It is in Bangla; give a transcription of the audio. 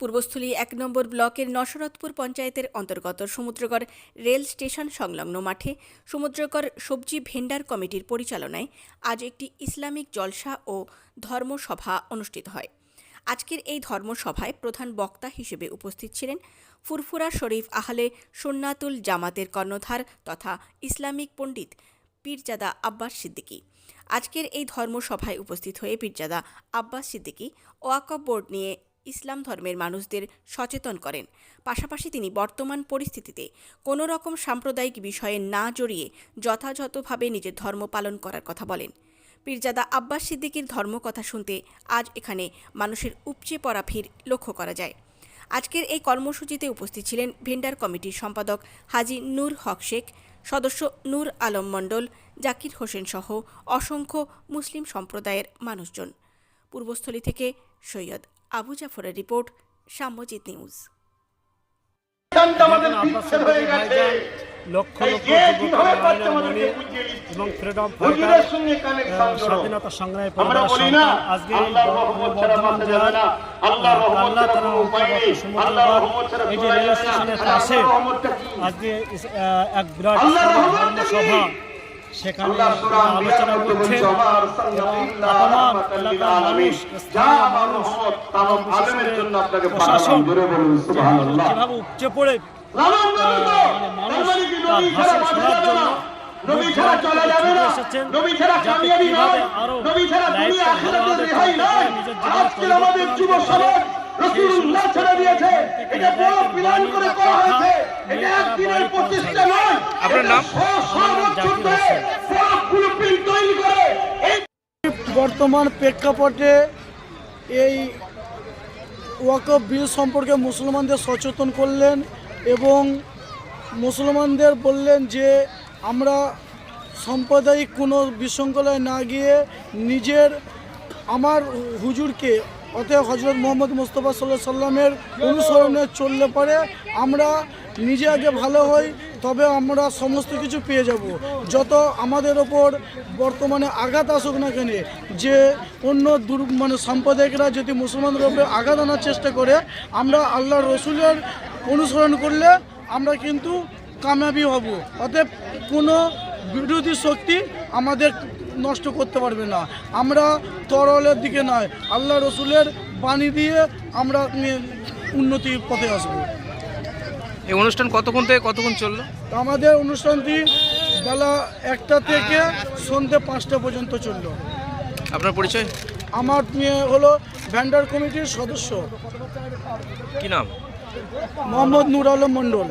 পূর্বস্থলী এক নম্বর ব্লকের নসরতপুর পঞ্চায়েতের অন্তর্গত সমুদ্রগড় রেল স্টেশন সংলগ্ন মাঠে সমুদ্রগড় সবজি ভেন্ডার কমিটির পরিচালনায় আজ একটি ইসলামিক জলসা ও ধর্মসভা অনুষ্ঠিত হয়। আজকের এই ধর্মসভায় প্রধান বক্তা হিসেবে উপস্থিত ছিলেন ফুরফুরা শরীফ আহলে সুন্নাতুল জামাতের কর্ণধার তথা ইসলামিক পণ্ডিত পীরজাদা আব্বাস সিদ্দিকী। আজকের এই ধর্মসভায় উপস্থিত হয়ে পীরজাদা আব্বাস সিদ্দিকী ওয়াকফ বোর্ড নিয়ে ইসলাম ধর্মের মানুষদের সচেতন করেন। পাশাপাশি তিনি বর্তমান পরিস্থিতিতে কোনো রকম সাম্প্রদায়িক বিষয়ে না জড়িয়ে যথাযথভাবে নিজের ধর্ম পালন করার কথা বলেন। পীরজাদা আব্বাস সিদ্দিকীর ধর্মকথা শুনতে আজ এখানে মানুষের উপচে পড়া ভিড় লক্ষ্য করা যায়। আজকের এই কর্মসূচিতে উপস্থিত ছিলেন ভেন্ডার কমিটির সম্পাদক হাজি নূর হক শেখ, সদস্য নূর আলম মণ্ডল, জাকির হোসেন সহ অসংখ্য মুসলিম সম্প্রদায়ের মানুষজন। পূর্বস্থলী থেকে সৈয়দ আবু জাফরের রিপোর্ট সাম্যজিৎ নিউজ। হয়ে লক্ষ লক্ষ এবং ফ্রিডম স্বাধীনতা সংগ্রামী আজকে বর্ধমান আল্লাহ এই যে রেল স্টেশনের পাশে আজকে এক বিরাট? ধর্মসভা সেখানে আলোচনা করছে বলছে, "ওয়া আরসালনাকা ইল্লা রাহমাতাল লিল আলামিন।" যা আমার রহমত তামাম আলমের জন্য আপনাকে পাঠালাম জোরে বলুন সুবহানাল্লাহ। যেভাবে উপচে পড়ে লালন নবী তো, মানে মানে মানুষ তার ভাষণ শোনার জন্য নবী ছাড়া চলা যাবে না। নবী ছাড়া কামিয়াবি নয়। আরও নবী ছাড়া দুনিয়া আখিরাতের রেহাই নয় নিজের জীবনে আজকে আমাদের যুব সমাজ রাসূলুল্লাহ ছেড়ে দিয়েছে। এটা বড় প্ল্যান করে করা আপনার নাম? বর্তমান প্রেক্ষাপটে এই ওয়াকফ বিল সম্পর্কে মুসলমানদের সচেতন করলেন এবং মুসলমানদের বললেন যে আমরা সাম্প্রদায়িক কোনো বিশৃঙ্খলায় না গিয়ে নিজের আমার হুজুরকে অতএব হজরত মোহাম্মদ মুস্তফা সাল্লাহ সাল্লামের অনুসরণে চললে পরে আমরা নিজে আগে ভালো হই, তবে আমরা সমস্ত কিছু পেয়ে যাব। যত আমাদের ওপর বর্তমানে আঘাত আসুক না কেন, যে অন্য দুর মানে সাম্প্রদায়িকরা যদি মুসলমানদের ওপরে আঘাত আনার চেষ্টা করে, আমরা আল্লাহ রসুলের অনুসরণ করলে আমরা কিন্তু কামিয়াবি হব। অতএব কোনো বিরোধী শক্তি আমাদের নষ্ট করতে পারবে না। আমরা তরলের দিকে নয়, আল্লাহ রসুলের বাণী দিয়ে আমরা উন্নতির পথে আসব। এই অনুষ্ঠান কতক্ষণ থেকে কতক্ষণ চলল? আমাদের অনুষ্ঠানটি বেলা একটা থেকে সন্ধ্যে পাঁচটা পর্যন্ত চলল। আপনার পরিচয়? আমার মেয়ে হলো ভ্যান্ডার কমিটির সদস্য। কি নাম? মোহাম্মদ নুর আলম মণ্ডল।